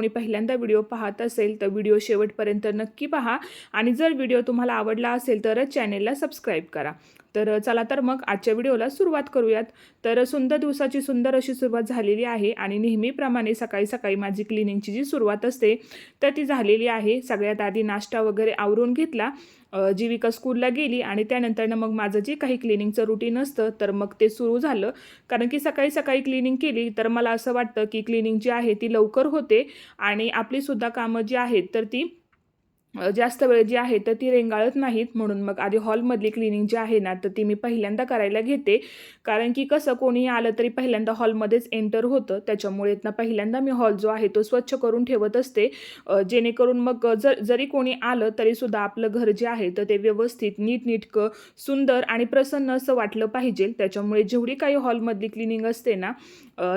कोणी पहिल्यांदा व्हिडिओ पाहत असेल तर व्हिडिओ शेवटपर्यंत नक्की पहा. आणि जर व्हिडिओ तुम्हाला आवडला असेल तरच चॅनेलला सबस्क्राईब करा. तर चला तर मग आजच्या व्हिडिओला सुरुवात करूयात. तर सुंदर दिवसाची सुंदर अशी सुरुवात झालेली आहे आणि नेहमीप्रमाणे सकाळी सकाळी माझी क्लिनिंगची जी सुरुवात असते तर ती झालेली आहे. सगळ्यात आधी नाश्ता वगैरे आवरून घेतला जीविका स्कूलला गेली आणि त्यानंतरनं मग माझं जे काही क्लिनिंगचं रुटीन असतं तर मग ते सुरू झालं. कारण की सकाळी सकाळी क्लिनिंग केली तर मला असं वाटतं की क्लिनिंग जी आहे ती लवकर होते आणि आपलीसुद्धा कामं जी आहेत तर ती जास्त वेळ जी आहे तर ती रेंगाळत नाहीत. म्हणून मग आधी हॉलमधली क्लिनिंग जी आहे ना तर ती मी पहिल्यांदा करायला घेते. कारण की कसं कोणी आलं तरी पहिल्यांदा हॉलमध्येच एंटर होतं. त्याच्यामुळे ना पहिल्यांदा मी हॉल जो आहे तो स्वच्छ करून ठेवत असते. जेणेकरून मग जर जरी कोणी आलं तरीसुद्धा आपलं घर जे आहे तर ते व्यवस्थित नीटनीटकं सुंदर आणि प्रसन्न असं वाटलं पाहिजे. त्याच्यामुळे जेवढी काही हॉलमधली क्लिनिंग असते ना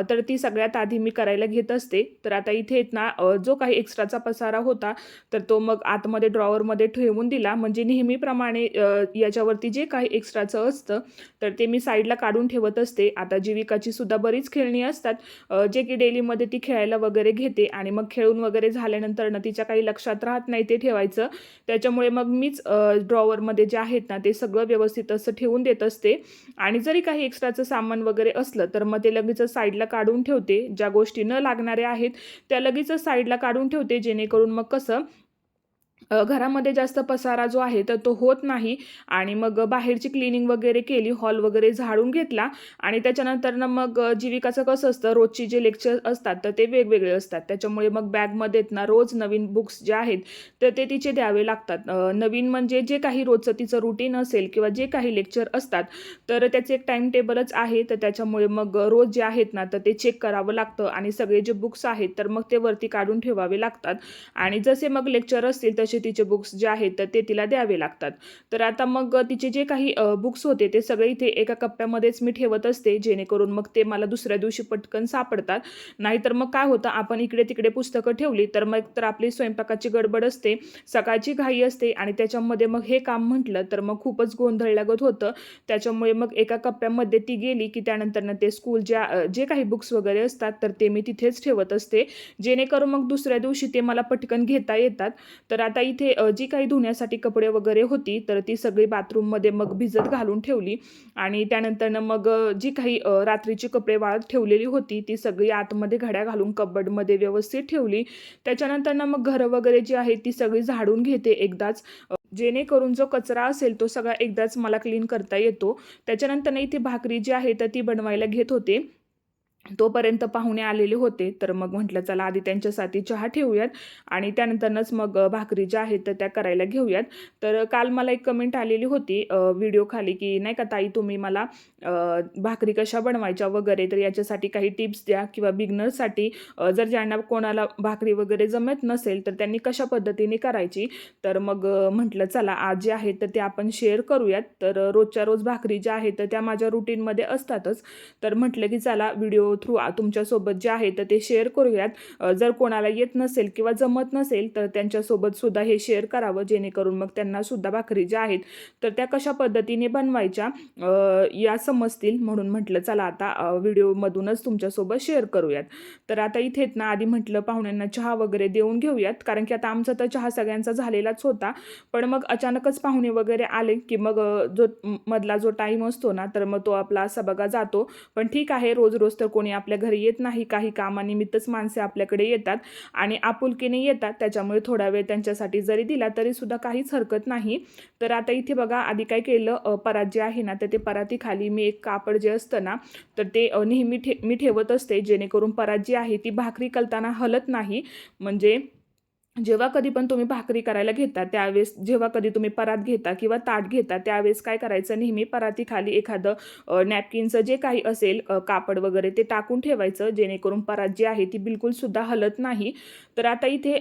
तर ती सगळ्यात आधी मी करायला घेत असते. तर आता इथे आहेत ना जो काही एक्स्ट्राचा पसारा होता तर तो मग आतमध्ये ड्रॉवरमध्ये ठेवून दिला. म्हणजे नेहमीप्रमाणे याच्यावरती जे काही एक्स्ट्राचं असतं तर ते मी साईडला काढून ठेवत असते. आता जीविकाची सुद्धा बरीच खेळणी असतात. जे की डेलीमध्ये ती खेळायला वगैरे घेते आणि मग खेळून वगैरे झाल्यानंतर ना तिच्या काही लक्षात राहत नाही ते ठेवायचं. त्याच्यामुळे मग मीच ड्रॉवरमध्ये जे आहेत ना ते सगळं व्यवस्थित असं ठेवून देत असते. आणि जरी काही एक्स्ट्राचं सामान वगैरे असलं तर मग ते लगेच साईड साईडला काढून ठेवते. ज्या गोष्टी न लागणाऱ्या आहेत त्या लगेचच साईडला काढून ठेवते जेणेकरून मग कसं घरामध्ये जास्त पसारा जो आहे तर तो होत नाही. आणि मग बाहेरची क्लिनिंग वगैरे केली हॉल वगैरे झाडून घेतला. आणि त्याच्यानंतर ना मग जीविकाचं कसं असतं रोजची जे लेक्चर असतात तर ते वेगवेगळे असतात. त्याच्यामुळे मग बॅगमध्ये ना रोज नवीन बुक्स जे आहेत तर ते तिचे द्यावे लागतात. नवीन म्हणजे जे काही रोजचं तिचं रुटीन असेल किंवा जे काही लेक्चर असतात तर त्याचं एक टाईम टेबलच आहे. तर त्याच्यामुळे मग रोज जे आहेत ना तर ते चेक करावं लागतं. आणि सगळे जे बुक्स आहेत तर मग ते वरती काढून ठेवावे लागतात. आणि जसे मग लेक्चर असतील तसे तिचे बुक्स जे आहेत तर ते तिला द्यावे लागतात. तर आता मग तिचे जे काही बुक्स होते ते सगळे इथे एका कप्प्यामध्येच मी ठेवत असते जेणेकरून मग ते मला दुसऱ्या दिवशी पटकन सापडतात. नाहीतर मग काय होतं आपण इकडे तिकडे पुस्तकं ठेवली तर मग तर आपली स्वयंपाकाची गडबड असते सकाळची घाई असते आणि त्याच्यामध्ये मग हे काम म्हटलं तर मग खूपच गोंधळ लागत होतं. त्याच्यामुळे मग एका कप्प्यामध्ये ती गेली की त्यानंतरनं ते स्कूल ज्या जे काही बुक्स वगैरे असतात तर ते मी तिथेच ठेवत असते. जेणेकरून मग दुसऱ्या दिवशी ते मला पटकन घेता येतात. तर आता इथे जी काही धुण्यासाठी कपडे वगैरे होती तर ती सगळी बाथरूममध्ये मग भिजत घालून ठेवली. आणि त्यानंतरनं मग जी काही रात्रीची कपडे वाळत ठेवलेली होती ती सगळी आतमध्ये घड्या घालून कबडमध्ये व्यवस्थित ठेवली. त्याच्यानंतरनं मग घरं वगैरे जी आहे ती सगळी झाडून घेते एकदाच. जेणेकरून जो कचरा असेल तो सगळा एकदाच मला क्लीन करता येतो. त्याच्यानंतर इथे भाकरी जी आहे तर ती बनवायला घेत होते. तोपर्यंत पाहुणे आलेले होते. तर मग म्हटलं चला आधी त्यांच्यासाठी चहा ठेवूयात आणि त्यानंतरच मग भाकरी ज्या आहेत तर त्या करायला घेऊयात. तर काल मला एक कमेंट आलेली होती व्हिडिओ खाली की नाही का ताई तुम्ही मला भाकरी कशा बनवायच्या वगैरे तर याच्यासाठी काही टिप्स द्या किंवा बिगनर्ससाठी जर ज्यांना कोणाला भाकरी वगैरे जमत नसेल तर त्यांनी कशा पद्धतीने करायची? तर मग म्हटलं चला आज जे आहेत तर ते आपण शेअर करूयात. तर रोजच्या रोज भाकरी ज्या आहेत तर त्या माझ्या रुटीनमध्ये असतातच. तर म्हटलं की चला व्हिडिओ थ्रू तुमच्यासोबत जे आहे तर ते शेअर करूयात. जर कोणाला येत नसेल किंवा जमत नसेल तर त्यांच्यासोबत सुद्धा हे शेअर करावं. जेणेकरून मग त्यांना सुद्धा भाकरी ज्या आहेत तर त्या कशा पद्धतीने बनवायच्या या समजतील. म्हणून म्हटलं चला आता व्हिडिओमधूनच तुमच्यासोबत शेअर करूयात. तर आता इथेच ना आधी म्हटलं पाहुण्यांना चहा वगैरे देऊन घेऊयात. कारण की आता आमचा तर चहा सगळ्यांचा झालेलाच होता. पण मग अचानकच पाहुणे वगैरे आले की मग जो मधला जो टाईम असतो ना तर मग तो आपला असा बघा जातो. पण ठीक आहे रोज रोज तर कोण आपल्या घरी येत नाही काही कामानिमित्तच माणसे आपल्याकडे येतात आणि आपुलकीने येतात. त्याच्यामुळे थोडा वेळ त्यांच्यासाठी जरी दिला तरी सुद्धा काहीच हरकत नाही. तर आता इथे बघा आधी काय केलं परात जे आहे ना तर ते परातीखाली मी एक कापड जे असतं ना तर ते नेहमी ठे मी ठेवत असते. जेणेकरून परात जी आहे ती भाकरी कलताना हलत नाही. म्हणजे जेव्हा कधी पण तुम्ही भाकरी करायला घेता त्यावेळेस जेव्हा कधी तुम्ही परात घेता किंवा ताट घेता त्यावेळेस काय करायचं? नेहमी परातीखाली एखादं नॅपकिनचं जे काही असेल कापड वगैरे ते टाकून ठेवायचं जेणेकरून परात जी आहे ती बिलकुलसुद्धा हलत नाही. तर आता इथे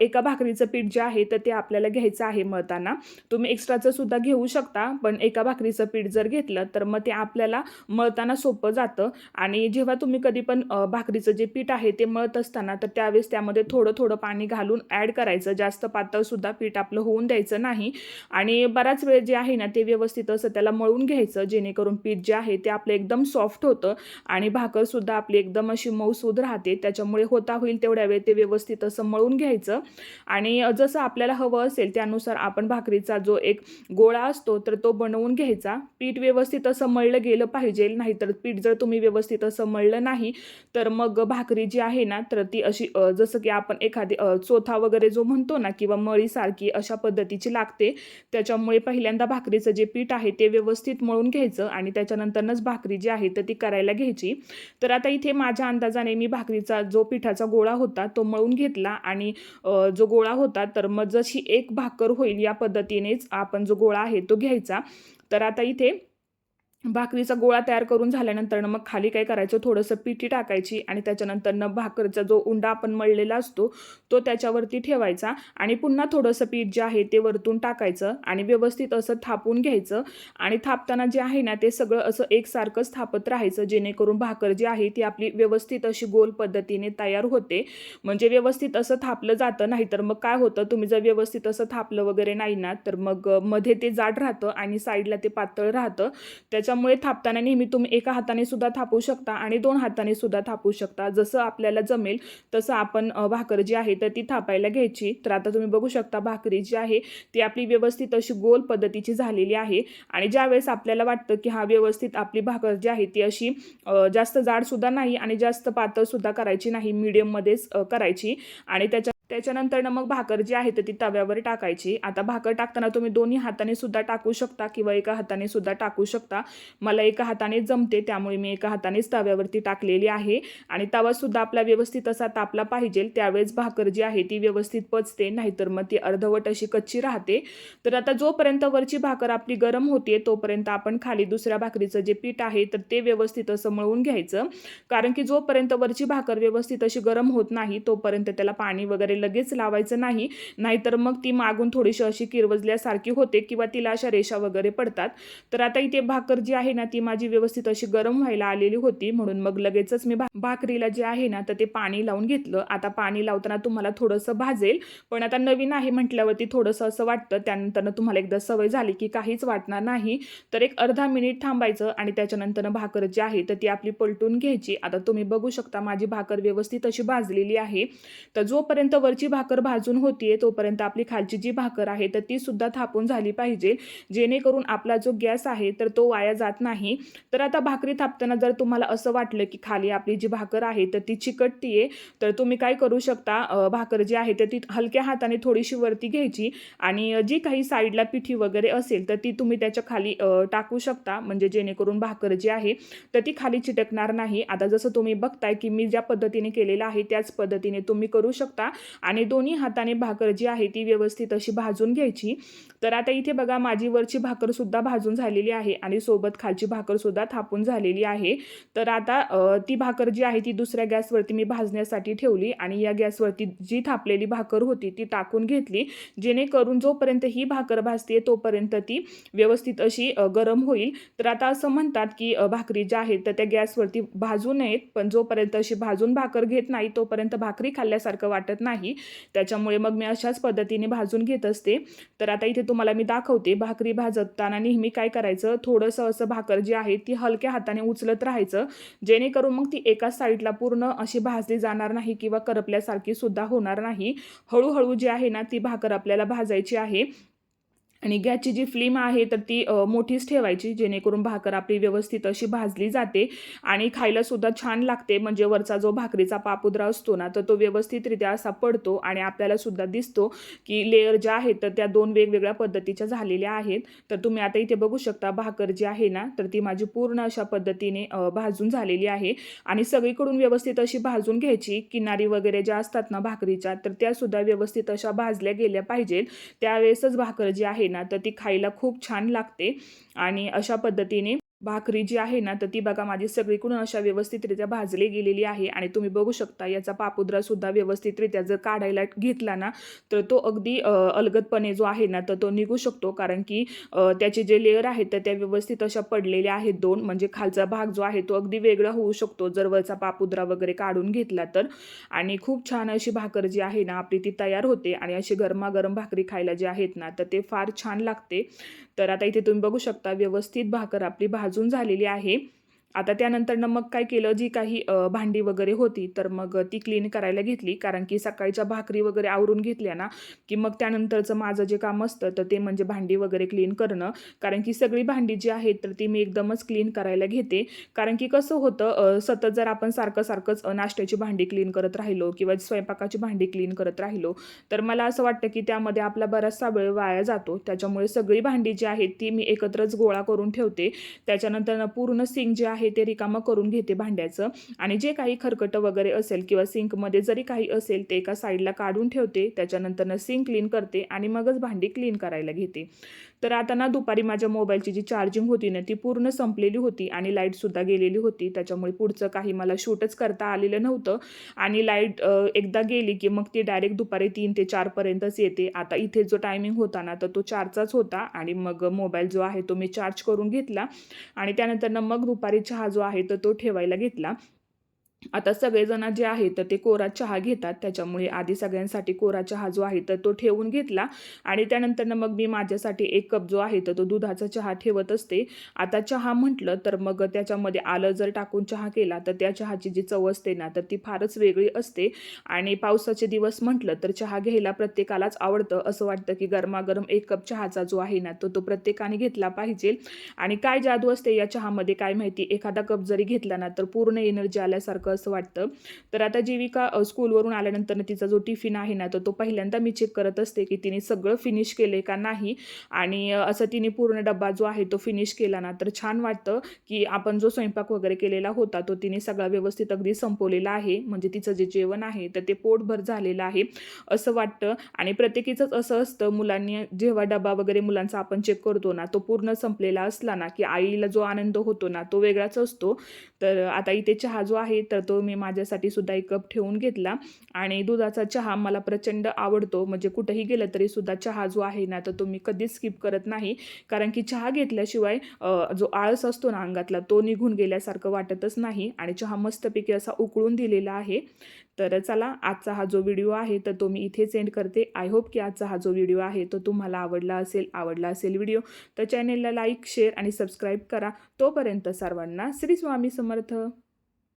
एका भाकरीचं पीठ जे आहे तर ते आपल्याला घ्यायचं आहे मळताना. तुम्ही एक्स्ट्राचं सुद्धा घेऊ शकता पण एका भाकरीचं पीठ जर घेतलं तर मग ते आपल्याला मळताना सोपं जातं. आणि जेव्हा तुम्ही कधी पण भाकरीचं जे पीठ आहे ते मळत असताना तर त्यावेळेस त्यामध्ये थोडं थोडं पाणी घालून ॲड करायचं. जास्त पातळसुद्धा पीठ आपलं होऊन द्यायचं नाही. आणि बराच वेळ जे आहे ना ते व्यवस्थित असं त्याला मळून घ्यायचं. जेणेकरून पीठ जे आहे ते आपलं एकदम सॉफ्ट होतं आणि भाकरसुद्धा आपली एकदम अशी मऊसूद राहते. त्याच्यामुळे होता होईल तेवढ्या वेळ ते व्यवस्थित असं मळून घ्यायचं. आणि जसं आपल्याला हवं असेल त्यानुसार आपण भाकरीचा जो एक गोळा असतो तर तो बनवून घ्यायचा. पीठ व्यवस्थित असं मळलं गेलं पाहिजे. नाहीतर पीठ जर तुम्ही व्यवस्थित असं मळलं नाही तर मग भाकरी जी आहे ना तर ती अशी जसं की आपण एखादी चोथा वगैरे जो म्हणतो ना किंवा मळीसारखी अशा पद्धतीची लागते. त्याच्यामुळे पहिल्यांदा भाकरीचं जे पीठ आहे ते व्यवस्थित मळून घ्यायचं आणि त्याच्यानंतरच भाकरी जी आहे तर ती करायला घ्यायची. तर आता इथे माझ्या अंदाजाने मी भाकरीचा जो पिठाचा गोळा होता तो मळून घेतला आणि जो गोळा होता तर मग जशी एक भाकर होईल या पद्धतीनेच आपण जो गोळा आहे तो घ्यायचा. तर आता इथे भाकरीचा गोळा तयार करून झाल्यानंतर मग खाली काय करायचं? थोडंसं पिठी टाकायची आणि त्याच्यानंतरनं भाकरीचा जो उंडा आपण मळलेला असतो तो त्याच्यावरती ठेवायचा आणि पुन्हा थोडंसं पीठ जे आहे ते वरतून टाकायचं आणि व्यवस्थित असं थापून घ्यायचं आणि थापताना जे आहे ना ते सगळं असं एकसारखंच थापत राहायचं जेणेकरून भाकर जी आहे ती आपली व्यवस्थित अशी गोल पद्धतीने तयार होते. म्हणजे व्यवस्थित असं थापलं जातं नाहीतर मग काय होतं? तुम्ही जर व्यवस्थित असं थापलं वगैरे नाही ना तर मग मध्ये ते जाड राहतं आणि साईडला ते पातळ राहतं. त्याच्यामुळे थापताना नेहमी तुम्ही एका हाताने सुद्धा थापू शकता आणि दोन हाताने सुद्धा थापू शकता. जसं आपल्याला जमेल तसं आपण भाकर जी आहे तर ती थापायला घ्यायची. तर आता तुम्ही बघू शकता भाकरी जी आहे ती आपली व्यवस्थित अशी गोल पद्धतीची झालेली आहे. आणि ज्यावेळेस आपल्याला वाटतं की हा व्यवस्थित आपली भाकर जी आहे ती अशी जास्त जाडसुद्धा नाही आणि जास्त पातळसुद्धा करायची नाही मीडियममध्येच करायची. आणि त्याच्या त्याच्यानंतर मग भाकर जी आहे तर ती तव्यावर टाकायची. आता भाकर टाकताना तुम्ही दोन्ही हाताने सुद्धा टाकू शकता किंवा एका हाताने सुद्धा टाकू शकता. मला एका हाताने जमते त्यामुळे मी एका हातानेच तव्यावरती टाकलेली आहे. आणि तवासुद्धा आपला व्यवस्थित असा तापला पाहिजे. त्यावेळेस भाकर जी आहे ती व्यवस्थित पचते नाहीतर मग ती अर्धवट अशी कच्ची राहते. तर आता जोपर्यंत वरची भाकर आपली गरम होते तोपर्यंत आपण खाली दुसऱ्या भाकरीचं जे पीठ आहे तर ते व्यवस्थित असं मळून घ्यायचं. कारण की जोपर्यंत वरची भाकर व्यवस्थित अशी गरम होत नाही तोपर्यंत त्याला पाणी वगैरे लगेच लावायचं नाही. नाहीतर मग ती मागून थोडीशी अशी किरवजल्यासारखी होते किंवा तिला अशा रेषा वगैरे पडतात. तर आता इथे भाकर जी आहे ना ती माझी व्यवस्थित अशी गरम व्हायला आलेली होती. म्हणून मग लगेचच मी भा भाकरीला जे आहे ना तर ते पाणी लावून घेतलं. आता पाणी लावताना तुम्हाला थोडंसं भाजेल. पण आता नवीन आहे म्हटल्यावरती थोडंसं असं वाटतं. त्यानंतर तुम्हाला एकदा सवय झाली की काहीच वाटणार नाही. तर एक अर्धा मिनिट थांबायचं आणि त्याच्यानंतर भाकर जी आहे तर ती आपली पलटून घ्यायची. आता तुम्ही बघू शकता माझी भाकर व्यवस्थित अशी भाजलेली आहे. तर जोपर्यंत वरची भाकर भाजून होतीये तोपर्यंत आपली खालची जी भाकर आहे तर ती सुद्धा थापून झाली पाहिजे. जेणेकरून आपला जो गॅस आहे तर तो वाया जात नाही. तर आता भाकरी थापताना जर तुम्हाला असं वाटलं की खाली आपली जी भाकर आहे तर ती चिकटतीये तर तुम्ही काय करू शकता? भाकर जी आहे तर ती हलक्या हाताने थोडीशी वरती घ्यायची आणि जी काही साईडला पिठी वगैरे असेल तर ती तुम्ही त्याच्याखाली टाकू शकता. म्हणजे जेणेकरून भाकर जी आहे तर ती खाली चिटकणार नाही. आता जसं तुम्ही बघताय की मी ज्या पद्धतीने केलेलं आहे त्याच पद्धतीने तुम्ही करू शकता. आणि दोन्ही हाताने भाकर जी आहे ती व्यवस्थित अशी भाजून घ्यायची. तर आता इथे बघा माझी वरची भाकरसुद्धा भाजून झालेली आहे आणि सोबत खालची भाकरसुद्धा थापून झालेली आहे. तर आता ती भाकर जी आहे ती दुसऱ्या गॅसवरती मी भाजण्यासाठी ठेवली आणि या गॅसवरती जी थापलेली भाकर होती ती टाकून घेतली. जेणेकरून जोपर्यंत ही भाकर भाजते तोपर्यंत ती व्यवस्थित अशी गरम होईल. तर आता असं म्हणतात की भाकरी ज्या आहेत तर त्या गॅसवरती भाजू नयेत. पण जोपर्यंत अशी भाजून भाकर घेत नाही तोपर्यंत भाकरी खाल्ल्यासारखं वाटत नाही. त्याच्यामुळे मग मी अशाच पद्धतीने भाजून घेत असते. तर आता इथे तुम्हाला मी दाखवते भाकरी भाजताना नेहमी काय करायचं? थोडंसं असं भाकर जी आहे ती हलक्या हाताने उचलत राहायचं. जेणेकरून मग ती एका साईडला पूर्ण अशी भाजली जाणार नाही किंवा करपल्यासारखी सुद्धा होणार नाही. हळूहळू जी आहे ना ती भाकर आपल्याला भाजायची आहे. आणि गॅसची जी फ्लेम आहे तर ती मोठीच ठेवायची जेणेकरून भाकर आपली व्यवस्थित अशी भाजली जाते आणि खायला सुद्धा छान लागते. म्हणजे वरचा जो भाकरीचा पापुद्रा असतो ना तर तो व्यवस्थितरित्या असा पडतो आणि आपल्याला सुद्धा दिसतो की लेअर ज्या आहेत तर त्या दोन वेगवेगळ्या पद्धतीच्या झालेल्या आहेत. तर तुम्ही आता इथे बघू शकता भाकर जी आहे ना तर ती माझी पूर्ण अशा पद्धतीने भाजून झालेली आहे. आणि सगळीकडून व्यवस्थित अशी भाजून घ्यायची. किनारी वगैरे ज्या असतात ना भाकरीच्या तर त्यासुद्धा व्यवस्थित अशा भाजल्या गेल्या पाहिजेत. त्यावेळेसच भाकर जी आहे ना तर ती खायला खूप छान लागते. आणि अशा पद्धतीने भाकरी जी आहे ना तर ती बघा माझी सगळीकडून अशा व्यवस्थितरित्या भाजली गेलेली आहे. आणि तुम्ही बघू शकता याचा पापुद्रासुद्धा व्यवस्थितरित्या जर काढायला घेतला ना तर तो अगदी अलगदपणे जो आहे ना तर तो निघू शकतो. कारण की त्याचे जे लेअर आहेत तर त्या व्यवस्थित अशा पडलेल्या आहेत दोन. म्हणजे खालचा भाग जो आहे तो अगदी वेगळा होऊ शकतो. जर वरचा पापुद्रा वगैरे काढून घेतला तर. आणि खूप छान अशी भाकर जी आहे ना आपली ती तयार होते. आणि अशी गरमागरम भाकरी खायला जे आहेत ना तर ते फार छान लागते. तर आता इथे तुम्ही बघू शकता व्यवस्थित भाकर आपली भाजून झालेली आहे. आता त्यानंतरनं मग काय केलं? जी काही भांडी वगैरे होती तर मग ती क्लीन करायला घेतली. कारण की सकाळच्या भाकरी वगैरे आवरून घेतल्या ना की मग त्यानंतरचं माझं जे काम असतं तर ते म्हणजे भांडी वगैरे क्लीन करणं. कारण की सगळी भांडी जी आहेत तर ती मी एकदमच क्लीन करायला घेते. कारण की कसं होतं सतत जर आपण सारखं सारखंच नाश्त्याची भांडी क्लीन करत राहिलो किंवा स्वयंपाकाची भांडी क्लीन करत राहिलो तर मला असं वाटतं की त्यामध्ये आपला बराचसा वेळ वाया जातो. त्याच्यामुळे सगळी भांडी जी आहेत ती मी एकत्रच गोळा करून ठेवते. त्याच्यानंतर पूर्ण सिंग जे आहे ते रिकामं करून घेते भांड्याचं. आणि जे काही खरकटं वगैरे असेल किंवा सिंकमध्ये जरी काही असेल ते एका साईडला काढून ठेवते त्याच्यानंतरनं सिंक क्लीन करते आणि मगच भांडी क्लीन करायला घेते. तर आता ना दुपारी माझ्या मोबाईलची जी चार्जिंग होती ना ती पूर्ण संपलेली होती आणि लाईटसुद्धा गेलेली होती. त्याच्यामुळे पुढचं काही मला शूटच करता आलेलं नव्हतं. आणि लाइट एकदा गेली की मग ती डायरेक्ट दुपारी तीन ते चारपर्यंतच येते. आता इथे जो टायमिंग होता ना तर तो चारचाच होता आणि मग मोबाईल जो आहे तो मी चार्ज करून घेतला. आणि त्यानंतरनं मग दुपारी चहा जो आहे तर तो ठेवायला घेतला. आता सगळेजण जे आहेत तर ते कोरा चहा घेतात. त्याच्यामुळे आधी सगळ्यांसाठी कोरा चहा जो आहे तर तो ठेवून घेतला. आणि त्यानंतरनं मग मी माझ्यासाठी एक कप जो आहे तर तो दुधाचा चहा ठेवत असते. आता चहा म्हटलं तर मग त्याच्यामध्ये आलं जर टाकून चहा केला तर त्या चहाची जी चव असते ना तर ती फारच वेगळी असते. आणि पावसाचे दिवस म्हटलं तर चहा घ्यायला प्रत्येकालाच आवडतं. असं वाटतं की गरमागरम एक कप चहाचा जो आहे ना तो तो प्रत्येकाने घेतला पाहिजे. आणि काय जादू असते या चहामध्ये काय माहिती? एखादा कप जरी घेतला ना तर पूर्ण एनर्जी आल्यासारखं असं वाटतं. तर आता जीविका स्कूलवरून आल्यानंतर तिचा जो टिफिन आहे ना तर तो पहिल्यांदा मी चेक करत असते की तिने सगळं फिनिश केले का नाही. आणि असं तिने पूर्ण डब्बा जो आहे तो फिनिश केला ना तर छान वाटतं की आपण जो स्वयंपाक वगैरे केलेला होता तो तिने सगळा व्यवस्थित अगदी संपवलेला आहे. म्हणजे तिचं जे जेवण आहे तर ते पोटभर झालेलं आहे असं वाटतं. आणि प्रत्येकीचंच असं असतं मुलांनी जेव्हा डबा वगैरे मुलांचा आपण चेक करतो ना तो पूर्ण संपलेला असला ना की आईला जो आनंद होतो ना तो वेगळाच असतो. तर आता इथे चहा जो आहे तर तो मी माझ्यासाठी सुद्धा एक कप ठेवून घेतला आणि दुधाचा चहा मला प्रचंड आवडतो. म्हणजे कुठेही गेलं तरी सुद्धा चहा जो आहे ना तर तो मी कधीच स्किप करत नाही. कारण की चहा घेतल्याशिवाय जो आळस असतो ना अंगातला तो निघून गेल्यासारखं वाटतच नाही आणि चहा मस्तपैकी असा उकळून दिलेला आहे. तर चला आजचा हा जो व्हिडिओ आहे तर तो मी इथेच सेंड करते. आय होप की आजचा हा जो व्हिडिओ आहे तो तुम्हाला आवडला असेल आवडला असेल व्हिडिओ तर चॅनेलला लाईक शेअर आणि सबस्क्राईब करा. तोपर्यंत सर्वांना श्री स्वामी समर्थ.